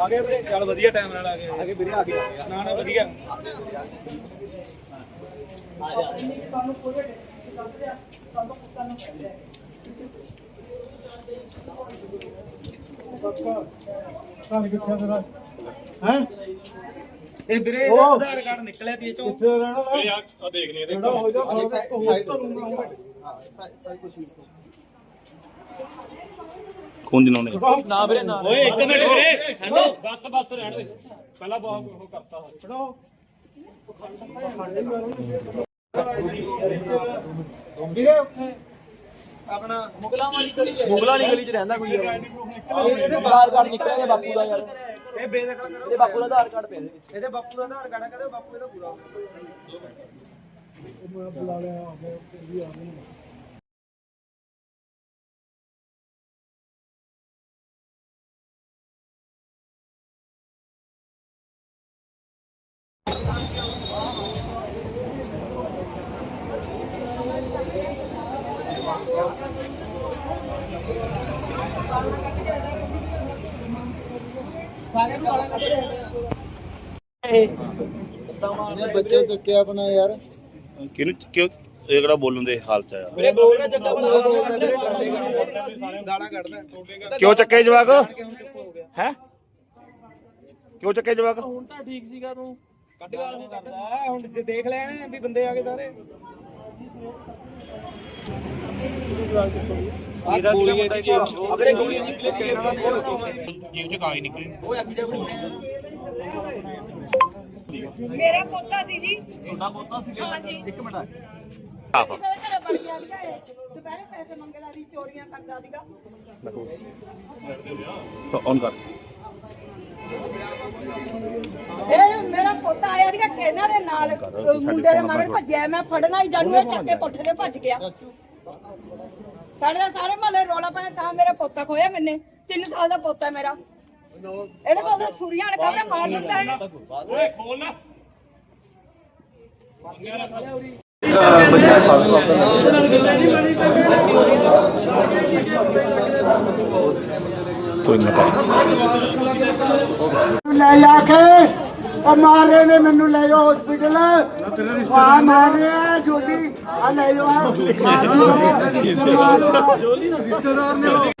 ਆ ਗਏ ਵੀਰੇ ਚੱਲ ਵਧੀਆ ਟਾਈਮ ਨਾਲ ਆ ਗਏ। ਆ ਗਏ ਵੀਰੇ ਆ ਗਏ। ਨਾ ਨਾ ਵਧੀਆ। ਸਾਨੂੰ ਕਿੱਥੇ ਤੇਰਾ ਹੈ ਇਹ ਵੀਰੇ। ਇਹਦਾ ਆਧਾਰ ਕਾਰਡ ਨਿਕਲਿਆ ਤੀ ਇਹ ਚੋਂ। ਕਿੱਥੇ ਰਹਿਣਾ ਨਾ ਆ ਦੇਖ। ਲਈ ਜਿਹੜਾ ਹੋ ਜਾ ਹੋਰ ਹੋਰ ਕਰੂੰਗਾ ਹੁਣ ਖੂਨ ਦਿਨੋਂ ਨੇ। ਨਾ ਵੀਰੇ ਨਾ ਓਏ ਇੱਕ ਮਿੰਟ ਵੀਰੇ। ਹੈਲੋ ਬਸ ਬਸ ਰਹਿਣ ਦੇ। ਪਹਿਲਾਂ ਬਹੁਤ ਉਹ ਕਰਤਾ ਵੀਰੇ ਉੱਥੇ ਆਪਣਾ ਮੁਗਲਾਂ ਵਾਲੀ ਗਲੀ ਚ ਮੁਗਲਾਂ ਵਾਲੀ ਗਲੀ ਚ ਰਹਿੰਦਾ ਕੋਈ ਇਹਦੇ ਆਧਾਰ ਕਾਰਡ ਨਿਕਲਿਆ ਇਹਦੇ ਬਾਪੂ ਦਾ ਯਾਰ। ਇਹ ਬੇਦਖਲ ਕਰੋ। ਇਹਦੇ ਬਾਪੂ ਦਾ ਆਧਾਰ ਕਾਰਡ ਪਿਆ ਇਹਦੇ ਬਾਪੂ ਦਾ ਆਧਾਰ ਕਾਰਡ ਕਰੇ ਬਾਪੂ ਇਹਦਾ ਪੂਰਾ ਮੈਂ ਬੁਲਾ ਲਿਆ ਆ ਗਿਆ ਵੀ ਆ ਗਏ ਬੱਚੇ ਚੱਕੇ ਆਪਣਾ ਯਾਰ। ਕਿਹਨੂੰ ਕਿਉਂ ਇਹ ਕਿਹੜਾ ਬੋਲਣ ਦੇ ਹਾਲ ਚ ਆਇਆ? ਵੀਰੇ ਬੋਲ ਰਿਹਾ ਜੱਗਾ ਬਣਾ ਗਾਲਾਂ ਕੱਢਦਾ ਕਿਉਂ ਚੱਕੇ ਜਵਾਕ? ਹੈ? ਕਿਉਂ ਚੱਕੇ ਜਵਾਕ? ਹੁਣ ਤਾਂ ਠੀਕ ਸੀਗਾ ਤੂੰ। ਕੱਢ ਗਾਲ ਨਹੀਂ ਕਰਦਾ। ਹੁਣ ਜੇ ਦੇਖ ਨਾ ਵੀ ਬੰਦੇ ਆ ਗਏ ਸਾਰੇ। ਆ ਗੋਲੀਆਂ ਦੀ ਚੇਪ ਆਪਣੇ ਗੋਲੀਆਂ ਨਿਕਲੇ ਕੈਮਰਾ ਜੀਵ ਚ? ਕਾਈ ਨਿਕਲੀ। ਮੇਰਾ ਪੋਤਾ ਸੀ ਜੀ। ਤੁਹਾਡਾ ਪੋਤਾ ਸੀ? ਹਾਂਜੀ ਇੱਕ ਮਿੰਟ ਆਪ ਕਿਸੇ ਦੇ ਘਰੇ ਬਣ ਗਿਆ ਸੀਗਾ ਇਹ। ਦੁਪਹਿਰੇ ਪੈਸੇ ਮੰਗਦਾ ਸੀ ਚੋਰੀਆਂ ਕਰਦਾ ਸੀਗਾ। ਤਾਂ ਔਨ ਕਰ। ਇਹ ਮੇਰਾ ਪੋਤਾ ਆਇਆ ਸੀਗਾ ਟ੍ਰੇਨਾਂ ਦੇ ਨਾਲ। ਮੁੰਡੇ ਦੇ ਮਗਰ ਭੱਜਿਆ ਮੈਂ ਫੜਨਾ ਹੀ ਜਾਣੂ ਇਹ ਚੱਕ ਪੁੱਠ ਕੇ ਭੱਜ ਗਿਆ। ਸਾਡੇ ਦਾ ਸਾਰੇ ਮਹੱਲੇ ਰੋਲਾ ਪਾਇਆ ਤਾਂ ਮੇਰਾ ਪੋਤਾ ਖੋਇਆ ਮੈਨੇ 3 ਸਾਲ ਦਾ ਪੋਤਾ ਹੈ ਮੇਰਾ। ਇਹਦੇ ਕੋਲ ਤਾਂ ਛੁਰੀਆਂ ਨੇ ਕਮਰੇ ਮਾਰ ਦਿੰਦਾ ਹੈ ਓਏ ਖੋਲ ਨਾ। ਕੋਈ ਨਾ ਕਰ। ਲੈ ਜਾ ਕੇ। ਉਹ ਮਾਰੇ ਨੇ ਮੈਨੂੰ ਲੈ ਜਾਓ ਹਸਪੀਟਲ ਤੇਰੇ ਰਿਸ਼ਤੇਦਾਰ ਮਾਰ ਰਿਹਾ ਜੋਲੀ। ਆ ਲੈ ਜਾਓ ਆ ਜੋਲੀ। ਰਿਸ਼ਤੇਦਾਰ ਨੇ ਉਹ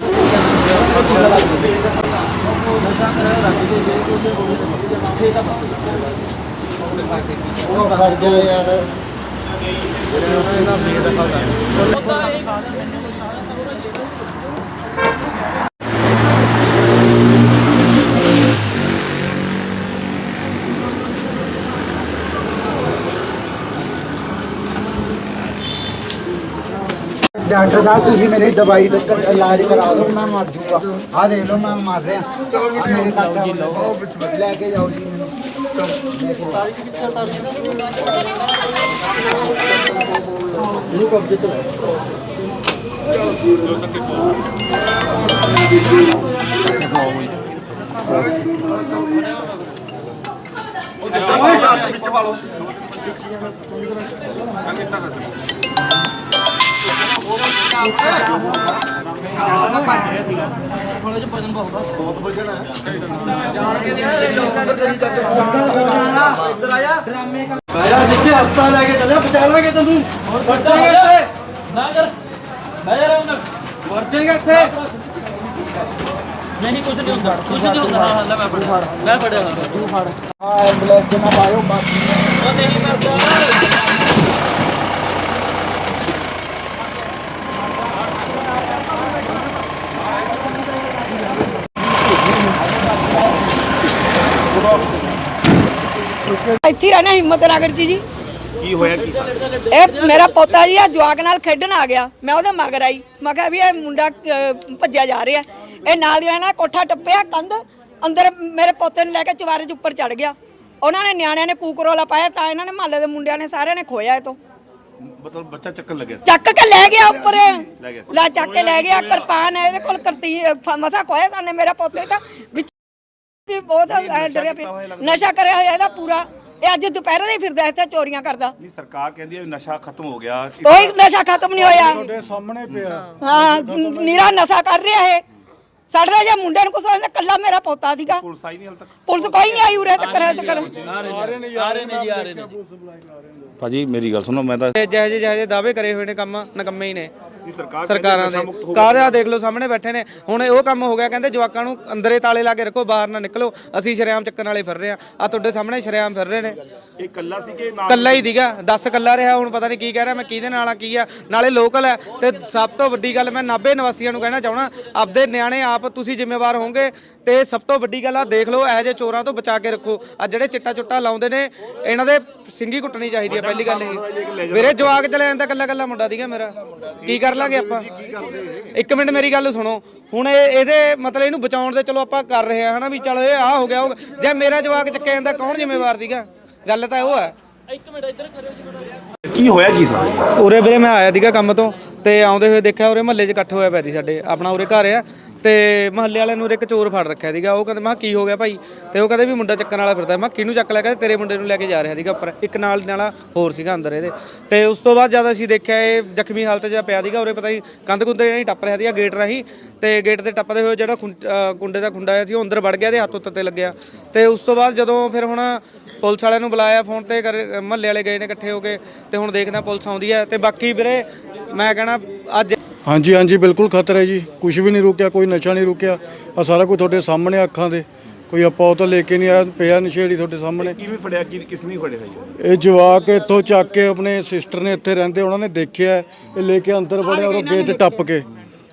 ਉਹ ਫੜ ਗਿਆ ਯਾਰ। ਡਾਕਟਰ ਸਾਹਿਬ ਤੁਸੀਂ ਮੇਰੀ ਦਵਾਈ ਦਾ ਕ- ਇਲਾਜ ਕਰਾ ਦਿਓ ਮੈਂ ਮਰ ਜੂਗਾ ਆ ਦੇਖ ਲਓ ਮੈਂ ਮਰ ਰਿਹਾ ਮੇਰੇ ਕਾਕਾ ਨੂੰ ਲੈ ਕੇ ਜਾਓ ਜੀ ਮੈਨੂੰ ਇਹ ਕਬਜ਼ੇ ਚ ਲੈ ਆਇਆ ਜਿੱਥੇ ਹਸਪਤਾਲ ਲੈ ਕੇ ਚੱਲਿਆ ਬਚਾ ਲਾਂਗੇ ਤੈਨੂੰ ਹੋਰ ਮਰ ਇੱਥੇ ਨਾ ਯਾਰ ਨਾ ਯਾਰ ਮਰ ਜਾਏਗਾ ਇੱਥੇ ਨਹੀਂ ਕੁਝ ਨਹੀਂ ਹੁੰਦਾ ਕੁਝ ਨਹੀਂ ਹੁੰਦਾ ਹਾਂ ਲੈ ਮੈਂ ਫੜਿਆ ਮੈਂ ਫੜਿਆ ਤੂੰ ਫੜ ਆ ਐਂਬੂਲੈਂਸ ਨਾ ਪਾਇਓ ਬਸ ਉਹ ਨਹੀਂ ਕਰਦਾ ਇੱਥੇ ਰਹਿਣਾ ਹਿੰਮਤ ਨਗਰ 'ਚ ਜੀ। ਕੀ ਹੋਇਆ ਕੀ? ਇਹ ਮੇਰਾ ਪੋਤਾ ਜੀ ਆ ਜਵਾਕ ਨਾਲ ਖੇਡਣ ਆ ਗਿਆ। ਮੈਂ ਉਹਦੇ ਮਗਰ ਆਈ। ਮੈਂ ਕਿਹਾ ਵੀ ਇਹ ਮੁੰਡਾ ਅਹ, ਭੱਜਿਆ ਜਾ ਰਿਹਾ। ਇਹ ਨਾਲ ਦੀ ਨਾ ਕੋਠਾ ਟੱਪਿਆ ਕੰਧ ਅੰਦਰ ਮੇਰੇ ਪੋਤੇ ਨੂੰ ਲੈ ਕੇ ਚਵਾਰੇ 'ਚ ਉੱਪਰ ਚੜ ਗਿਆ। ਉਹਨਾਂ ਨੇ ਨਿਆਣਿਆਂ ਨੇ ਕੂਕਰੋਲਾ ਪਾਇਆ ਤਾਂ ਇਹਨਾਂ ਨੇ ਮਹੱਲੇ ਦੇ ਮੁੰਡਿਆਂ ਨੇ ਸਾਰਿਆਂ ਨੇ ਖੋਇਆ ਇਹ ਤੋਂ। ਮਤਲਬ ਬੱਚਾ ਚੱਕਰ ਲੱਗਿਆ ਸੀ। ਚੱਕ ਕੇ ਲੈ ਗਿਆ ਉੱਪਰ। ਲੈ ਗਿਆ। ਲੈ ਚੱਕ ਕੇ ਲੈ ਗਿਆ ਕਿਰਪਾਨ ਹੈ ਇਹਦੇ ਕੋਲ ਕਰਤੀ ਮਸਾ ਖੋਇਆ ਸਾਨੇ ਮੇਰਾ ਪੋਤੇ ਤਾਂ ਵਿੱਚ ਵੀ ਬਹੁਤ ਐਂ ਡਰਿਆ ਪਿਆ ਨਸ਼ਾ ਕਰਿਆ ਹੋਇਆ ਇਹਦਾ ਪੂਰਾ। ਇਹ ਅੱਜ ਦੁਪਹਿਰੇ ਦੇ ਹੀ ਫਿਰਦਾ ਇੱਥੇ ਚੋਰੀਆਂ ਕਰਦਾ। ਨਹੀਂ ਸਰਕਾਰ ਕਹਿੰਦੀ ਹੈ ਨਸ਼ਾ ਖਤਮ ਹੋ ਗਿਆ। ਕੋਈ ਨਸ਼ਾ ਖਤਮ ਨਹੀਂ ਹੋਇਆ। ਤੁਹਾਡੇ ਸਾਹਮਣੇ ਪਿਆ। ਹਾਂ ਨੀਰਾ ਨਸ਼ਾ ਕਰ ਰਿਹਾ ਇਹ। ਸਾਡੇ ਦਾ ਜੇ ਮੁੰਡੇ ਨੂੰ ਕੁਛ ਹੋਇਆ ਕੱਲਾ ਮੇਰਾ ਪੋਤਾ ਸੀਗਾ। ਪੁਲਿਸ ਆਈ ਨਹੀਂ ਹਾਲ ਤੱਕ? ਪੁਲਿਸ ਕੋਈ ਨਹੀਂ ਆਈ ਉਰੇ ਤੱਕ ਰਹਿ ਤੱਕ। ਆ ਰਹੇ ਨੇ। ਜੀ ਆ ਰਹੇ ਨੇ ਜੀ ਭਾਜੀ ਮੇਰੀ ਗੱਲ ਸੁਣੋ ਮੈਂ ਤਾਂ ਜਿਹੇ ਜਿਹੇ ਜਿਹੇ ਦਾਅਵੇ ਕਰੇ ਹੋਏ ਨੇ ਕੰਮ ਨਕੰਮੇ ਹੀ ਨੇ। ਸਰਕਾਰ ਸਰਕਾਰਾਂ ਦੇ ਕਾਰਿਆ ਦੇਖ ਲਓ ਸਾਹਮਣੇ ਬੈਠੇ ਨੇ। ਹੁਣ ਉਹ ਕੰਮ ਹੋ ਗਿਆ ਕਹਿੰਦੇ ਜਵਾਕਾਂ ਨੂੰ ਅੰਦਰੇ ਤਾਲੇ ਲਾ ਕੇ ਰੱਖੋ ਬਾਹਰ ਨਾ ਨਿਕਲੋ। ਅਸੀਂ ਸ਼ਰੇਆਮ ਚੱਕਣ ਵਾਲੇ ਫਿਰ ਰਹੇ ਆ ਆ ਤੁਹਾਡੇ ਸਾਹਮਣੇ ਸ਼ਰੇਆਮ ਫਿਰ ਰਹੇ ਨੇ। ਇਹ ਕੱਲਾ ਸੀ ਕਿ ਕੱਲਾ ਹੀ ਦੀਗਾ 10 ਕੱਲਾ ਰਿਹਾ ਹੁਣ ਪਤਾ ਨਹੀਂ ਕੀ ਕਹਿ ਰਿਹਾ ਮੈਂ ਕਿਹਦੇ ਨਾਲ ਆ ਕੀ ਆ। ਨਾਲੇ ਲੋਕਲ ਹੈ। ਤੇ ਸਭ ਤੋਂ ਵੱਡੀ ਗੱਲ ਮੈਂ 90 ਨਿਵਾਸੀਆਂ ਨੂੰ ਕਹਿਣਾ ਚਾਹਣਾ ਆਪਦੇ ਨਿਆਣੇ ਆਪ ਤੁਸੀਂ ਜ਼ਿੰਮੇਵਾਰ ਹੋਵੋਗੇ। ਤੇ ਸਭ ਤੋਂ ਵੱਡੀ ਗੱਲ ਆ ਦੇਖ ਲਓ ਇਹੋ ਜਿਹੇ ਚੋਰਾਂ ਤੋਂ ਬਚਾ ਕੇ ਰੱਖੋ। ਆ ਜਿਹੜੇ ਚਿੱਟਾ ਚੁੱਟਾ ਲਾਉਂਦੇ ਨੇ ਇਹਨਾਂ ਦੇ ਸਿੰਗੀ ਕੁੱਟਣੀ ਚਾਹੀਦੀ ਹੈ ਪਹਿਲੀ ਗੱਲ ਇਹ। ਵੀਰੇ ਜਵਾਕ ਚਲੇ ਜਾਂਦਾ ਕੱਲਾ ਕੱਲਾ ਮੁੰਡਾ ਦੀਗਾ ਮੇਰਾ। ਕੀ ਕਰ ਲਾਂਗੇ ਆਪਾਂ। ਇੱਕ ਮਿੰਟ ਮੇਰੀ ਗੱਲ ਸੁਣੋ। ਹੁਣ ਇਹ ਇਹਦੇ ਮਤਲਬ ਇਹਨੂੰ ਬਚਾਉਣ ਦੇ ਚਲੋ ਆਪਾਂ ਕਰ ਰਹੇ ਆ ਹਨਾ ਵੀ ਚਲੋ ਇਹ ਆ ਹੋ ਗਿਆ ਉਹ ਹੋ ਗਿਆ। ਜੇ ਮੇਰਾ ਜਵਾਕ ਚੱਕਿਆ ਜਾਂਦਾ ਕੌਣ ਜ਼ਿੰਮੇਵਾਰ ਦੀਗਾ ਗੱਲ ਤਾਂ ਉਹ ਹੈ। ਇੱਕ ਮਿੰਟ ਇੱਧਰ ਕਰਿਓ ਜੀ ਕੀ ਹੋਇਆ ਕੀ ਸਾਰਾ? ਉਰੇ ਵੀਰੇ ਮੈਂ ਆਇਆ ਸੀਗਾ ਕੰਮ ਤੋਂ ਤੇ ਆਉਂਦੇ ਹੋਏ ਦੇਖਿਆ ਉਰੇ ਮਹੱਲੇ 'ਚ ਇਕੱਠ ਹੋਇਆ ਪਿਆ ਸੀ ਸਾਡੇ ਆਪਣਾ ਉਰੇ ਘਰ ਆ। ਤੇ ਮਹੱਲੇ ਵਾਲਿਆਂ ਨੂੰ ਉਰੇ ਇੱਕ ਚੋਰ ਫੜ ਰੱਖਿਆ ਸੀਗਾ। ਉਹ ਕਹਿੰਦੇ, ਮੈਂ ਕਿਹਾ ਕੀ ਹੋ ਗਿਆ ਭਾਈ? ਤੇ ਉਹ ਕਹਿੰਦੇ ਵੀ ਮੁੰਡਾ ਚੱਕਣ ਵਾਲਾ ਫਿਰਦਾ। ਮੈਂ ਕਿਹਾ ਕਿਹਨੂੰ ਚੱਕ ਲਿਆ? ਕਹਿੰਦੇ, ਤੇਰੇ ਮੁੰਡੇ ਨੂੰ ਲੈ ਕੇ ਜਾ ਰਿਹਾ ਸੀਗਾ ਉੱਪਰ। ਇੱਕ ਨਾਲ ਨਾਲਾ ਹੋਰ ਸੀਗਾ ਅੰਦਰ ਇਹਦੇ। ਤੇ ਉਸ ਤੋਂ ਬਾਅਦ ਜਦ ਅਸੀਂ ਦੇਖਿਆ ਇਹ ਜ਼ਖਮੀ ਹਾਲਤ 'ਚ ਪਿਆ ਸੀਗਾ, ਉਰੇ ਪਤਾ ਨਹੀਂ ਕੰਧ ਕੁੰਦੇ ਨਹੀਂ ਟੱਪ ਰਿਹਾ ਸੀਗਾ ਗੇਟ ਰਾਹੀਂ। ਤੇ ਗੇਟ ਤੇ ਟੱਪਦੇ ਹੋਏ ਜਿਹੜਾ ਖੁੰ- ਕੁੰਡੇ ਦਾ ਖੁੰਡਾ ਆਇਆ ਸੀ, ਉਹ ਅੰਦਰ ਵੜ ਗਿਆ ਤੇ ਹੱਥ ਉੱਤੇ ਤੇ ਲੱਗਿਆ। ਤੇ ਉਸ ਤੋਂ ਬਾਅਦ ਜਦੋਂ ਫਿਰ ਹੁਣ ਪੁਲਿਸ ਵਾਲਿਆਂ ਨੂੰ ਬੁਲਾਇਆ ਫੋਨ ਤੇ ਮਹੱਲੇ ਵਾਲੇ ਗਏ ਨੇ ਇਕੱਠੇ ਹੋ ਕੇ। ਤੇ ਹੁਣ ਦੇਖਦੇ ਪੁਲਿਸ ਆਉਂਦੀ ਹੈ। ਤੇ ਬਾਕੀ ਵੀਰੇ, ਮੈਂ ਕਹਿਣਾ, ਅੱਜ ਹਾਂਜੀ ਹਾਂਜੀ ਬਿਲਕੁਲ ਖਤਰਾ ਹੈ ਜੀ। ਕੁਝ ਵੀ ਨਹੀਂ ਰੁਕਿਆ ਕੋਈ ਨਸ਼ਾ ਨਹੀਂ ਰੁਕਿਆ। ਆ ਸਾਰਾ ਕੁਝ ਤੁਹਾਡੇ ਸਾਹਮਣੇ ਅੱਖਾਂ ਦੇ। ਕੋਈ ਆਪਾਂ ਉਹ ਤਾਂ ਲੈ ਕੇ ਨਹੀਂ ਆਇਆ ਪਿਆ ਨਸ਼ੇੜੀ ਤੁਹਾਡੇ ਸਾਹਮਣੇ। ਕਿਵੇਂ ਫੜਿਆ? ਕਿ ਕਿਸ ਨੇ ਫੜਿਆ ਜੀ ਇਹ ਜਵਾਕ ਇੱਥੋਂ ਚੱਕ ਕੇ ਆਪਣੇ ਸਿਸਟਰ ਨੇ ਇੱਥੇ ਰਹਿੰਦੇ ਉਹਨਾਂ ਨੇ ਦੇਖਿਆ। ਇਹ ਲੈ ਕੇ ਅੰਦਰ ਵੜਿਆ ਔਰ ਗੇਟ ਟੱਪ ਕੇ।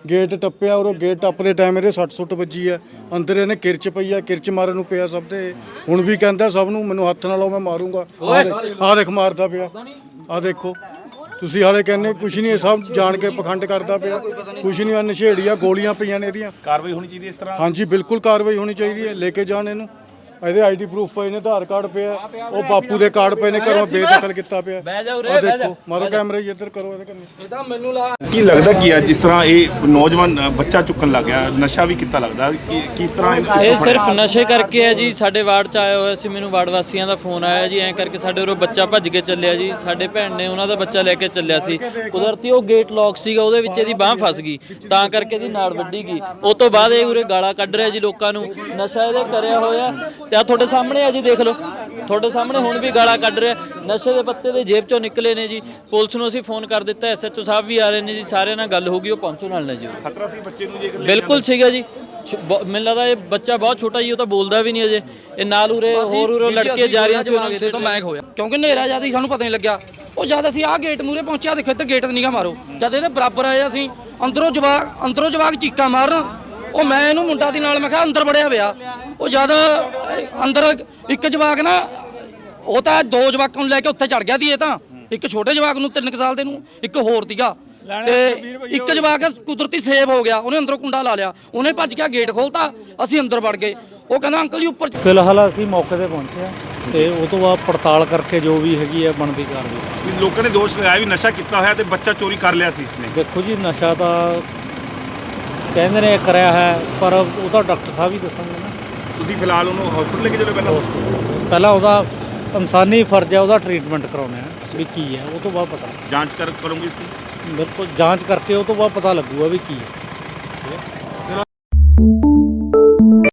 ਗੇਟ ਟੱਪਿਆ ਔਰ ਉਹ ਗੇਟ ਟੱਪਦੇ ਟਾਈਮ ਇਹਦੇ 60 ਸੁੱਟ ਵੱਜੀ ਆ। ਅੰਦਰ ਇਹਨੇ ਕਿਰਚ ਪਈ ਆ ਕਿਰਚ ਮਾਰਨ ਨੂੰ ਪਿਆ ਸਭ ਤੇ ਹੁਣ ਵੀ ਕਹਿੰਦਾ ਸਭ ਨੂੰ ਮੈਨੂੰ ਹੱਥ ਨਾਲ ਲਾਓ ਮੈਂ ਮਾਰੂੰਗਾ। ਆਹ ਦੇਖ ਮਾਰਦਾ ਪਿਆ। ਆਹ ਦੇਖੋ। ਤੁਸੀਂ ਹਾਲੇ ਕਹਿੰਦੇ ਕੁਛ ਨਹੀਂ ਇਹ ਸਭ ਜਾਣ ਕੇ ਪਖੰਡ ਕਰਦਾ ਪਿਆ। ਕੁਛ ਨਹੀਂ ਆ ਨਸ਼ੇੜੀ ਆ ਗੋਲੀਆਂ ਪਈਆਂ ਨੇ ਇਹਦੀਆਂ। ਕਾਰਵਾਈ ਹੋਣੀ ਚਾਹੀਦੀ ਇਸ ਤਰ੍ਹਾਂ? ਹਾਂਜੀ ਬਿਲਕੁਲ ਕਾਰਵਾਈ ਹੋਣੀ ਚਾਹੀਦੀ ਹੈ ਲੈ ਕੇ ਜਾਣ ਇਹਨੂੰ। ਇਹਦੇ ਆਈਡੀ ਪ੍ਰੂਫ ਪਏ ਨੇ ਆਧਾਰ ਕਾਰਡ ਪਿਆ ਉਹ ਬਾਪੂ ਦੇ ਕਾਰਡ ਪਏ ਨੇ ਘਰੋਂ ਬੇਦਖਲ ਕੀਤਾ ਪਿਆ। ਬਹਿ ਜਾ ਉਰੇ ਆ ਬਹਿ ਜਾ। ਦੇਖੋ ਮਾਰੋ ਕੈਮਰੇ ਇੱਧਰ ਕਰੋ ਇਹਦੇ ਕੰਨੀ। ਇਹ ਤਾਂ ਮੈਨੂੰ ਲਾ ਕੀ ਲੱਗਦਾ ਕੀ ਅੱਜ ਇਸ ਤਰ੍ਹਾਂ ਇਹ ਨੌਜਵਾਨ ਅ, ਬੱਚਾ ਚੁੱਕਣ ਲੱਗ ਗਿਆ ਨਸ਼ਾ ਵੀ ਕੀਤਾ ਲੱਗਦਾ ਕਿ ਕਿਸ ਤਰ੍ਹਾਂ ਇਹਨੂੰ ਇਹ? ਸਿਰਫ ਨਸ਼ੇ ਕਰਕੇ ਹੈ ਜੀ ਸਾਡੇ ਵਾਰਡ ਚ ਆਇਆ ਹੋਇਆ ਸੀ ਮੈਨੂੰ ਵਾਰਡ ਵਾਸੀਆਂ ਦਾ ਫੋਨ ਆਇਆ ਜੀ ਐਂ ਕਰਕੇ ਸਾਡੇ ਉਰੋਂ ਬੱਚਾ ਭੱਜ ਕੇ ਚੱਲਿਆ ਜੀ ਸਾਡੇ ਭੈਣ ਨੇ ਉਹਨਾਂ ਦਾ ਬੱਚਾ ਲੈ ਕੇ ਚੱਲਿਆ ਸੀ। ਕੁਦਰਤੀ ਉਹ ਗੇਟ ਲੌਕ ਸੀਗਾ ਉਹਦੇ ਵਿੱਚ ਇਹਦੀ ਬਾਹ ਫਸ ਗਈ ਤਾਂ ਕਰਕੇ ਇਹਦੀ ਨਾੜ ਵੱਢੀ ਗਈ। ਉਸ ਤੋਂ ਬਾਅਦ ਇਹ ਉਰੇ ਗਾਲਾਂ ਕੱਢ ਰਿਹਾ ਜੀ ਲੋਕਾਂ ਨੂੰ ਨਸ਼ਾ ਇਹਦੇ ਕਰਿਆ ਹੋਇਆ ਤੇ ਆ ਤੁਹਾਡੇ ਸਾਹਮਣੇ ਆ ਜੀ ਦੇਖ ਲਓ। ਤੁਹਾਡੇ ਸਾਹਮਣੇ ਹੁਣ ਵੀ ਗਾਲਾਂ ਕੱਢ ਰਿਹਾ। ਨਸ਼ੇ ਦੇ ਪੱਤੇ ਦੇ ਜੇਬ ਚੋਂ ਨਿਕਲੇ ਨੇ ਜੀ। ਪੁਲਿਸ ਨੂੰ ਅਸੀਂ ਫੋਨ ਕਰ ਦਿੱਤਾ ਐਸਐਚਓ ਸਾਹਿਬ ਵੀ ਆ ਰਹੇ ਨੇ ਜੀ। ਸਾਰਿਆਂ ਨਾਲ ਗੱਲ ਹੋ ਗਈ ਉਹ ਪਹੁੰਚੋ ਨਾਲ ਨੇ ਜੀ। ਖਤਰਾ ਸੀ ਬੱਚੇ ਨੂੰ ਜੇ ਬਿਲਕੁਲ ਸੀਗਾ ਜੀ। ਮੈਨੂੰ ਲੱਗਦਾ ਇਹ ਬੱਚਾ ਬਹੁਤ ਛੋਟਾ ਜੀ ਉਹ ਤਾਂ ਬੋਲਦਾ ਵੀ ਨਹੀਂ ਅਜੇ। ਇਹ ਨਾਲ ਉਰੇ ਹੋਰ ਉਰੇ ਲੜਕੇ ਜਾ ਰਹੀਆਂ ਸੀ ਉਹਨਾਂ ਨੂੰ ਤੋਂ ਮੈਗ ਹੋਇਆ। ਕਿਉਂਕਿ ਹਨੇਰਾ ਜ਼ਿਆਦਾ ਸਾਨੂੰ ਪਤਾ ਨਹੀਂ ਲੱਗਿਆ। ਉਹ ਜਦ ਅਸੀਂ ਆਹ ਗੇਟ ਮੂਰੇ ਪਹੁੰਚਿਆ ਦੇਖੋ ਇੱਧਰ ਗੇਟ ਨੀਗਾ ਮਾਰੋ। ਜਦ ਇਹਦੇ ਬਰਾਬਰ ਆਏ ਅਸੀਂ ਅੰਦਰੋਂ ਜਵਾਕ ਅੰਦਰੋਂ ਜਵਾਕ ਚੀਕਾਂ ਮਾਰਨ ਉਹ ਮੈਂ ਇਹਨੂੰ ਮੁੰਡਾ ਦੀ ਨਾਲ ਮੈਂ ਕਿਹਾ ਅੰਦਰ ਵੜਿਆ ਪਿਆ। ਉਹ ਜਦ ਅੰਦਰ ਇੱਕ ਜਵਾਕ ਨਾ ਉਹ ਤਾਂ ਦੋ ਜਵਾਕਾਂ ਨੂੰ ਲੈ ਕੇ ਉੱਥੇ ਚੜ ਗਿਆ ਦੀ ਇਹ ਤਾਂ। ਇੱਕ ਛੋਟੇ ਜਵਾਕ ਨੂੰ 3 ਸਾਲ ਦੇ ਨੂੰ ਇੱਕ ਹੋਰ ਸੀਗਾ। ਤੇ ਇੱਕ ਜਵਾਕ ਕੁਦਰਤੀ ਸੇਵ ਹੋ ਗਿਆ ਉਹਨੇ ਅੰਦਰੋਂ ਕੁੰਡਾ ਲਾ ਲਿਆ। ਉਹਨੇ ਭੱਜ ਕੇ ਗੇਟ ਖੋਲਤਾ ਅਸੀਂ ਅੰਦਰ ਵੜ ਗਏ। ਉਹ ਕਹਿੰਦਾ ਅੰਕਲ ਜੀ ਉੱਪਰ ਫਿਲਹਾਲ ਅਸੀਂ ਮੌਕੇ ਤੇ ਪਹੁੰਚੇ ਹਾਂ ਤੇ ਉਹ ਤੋਂ ਬਾਅਦ ਪੜਤਾਲ ਕਰਕੇ ਜੋ ਵੀ ਹੈਗੀ ਹੈ ਬਣਦੀ ਕਾਰਵਾਈ। ਲੋਕਾਂ ਨੇ ਦੋਸ਼ ਲਗਾਇਆ ਵੀ ਨਸ਼ਾ ਕੀਤਾ ਹੋਇਆ ਤੇ ਬੱਚਾ ਚੋਰੀ ਕਰ ਲਿਆ ਸੀ ਇਸਨੇ। ਦੇਖੋ ਜੀ ਨਸ਼ਾ ਤਾਂ ਕਹਿੰਦੇ ਨੇ ਕਰਿਆ ਹੈ ਪਰ ਉਹ ਤਾਂ ਡਾਕਟਰ ਸਾਹਿਬ ਹੀ ਦੱਸਣਗੇ ਨਾ। ਤੁਸੀਂ ਫਿਲਹਾਲ ਉਹਨੂੰ ਹਸਪੀਟਲ ਲੈ ਕੇ ਚਲੋ ਪਹਿਲਾਂ? ਪਹਿਲਾਂ ਉਹਦਾ ਇਨਸਾਨੀ ਫਰਜ਼ ਹੈ ਉਹਦਾ ਟ੍ਰੀਟਮੈਂਟ ਕਰਾਉਣਾ ਹੈ ਵੀ ਕੀ ਹੈ ਉਹ ਤੋਂ ਬਾਅਦ ਪਤਾ। ਜਾਂਚ ਕਰ ਕਰੋਗੇ ਇਸ ਦੀ ਬਿਲਕੁਲ ਜਾਂਚ ਕਰਕੇ ਉਹ ਤੋਂ ਬਾਅਦ ਪਤਾ ਲੱਗੂਗਾ ਵੀ ਕੀ ਹੈ।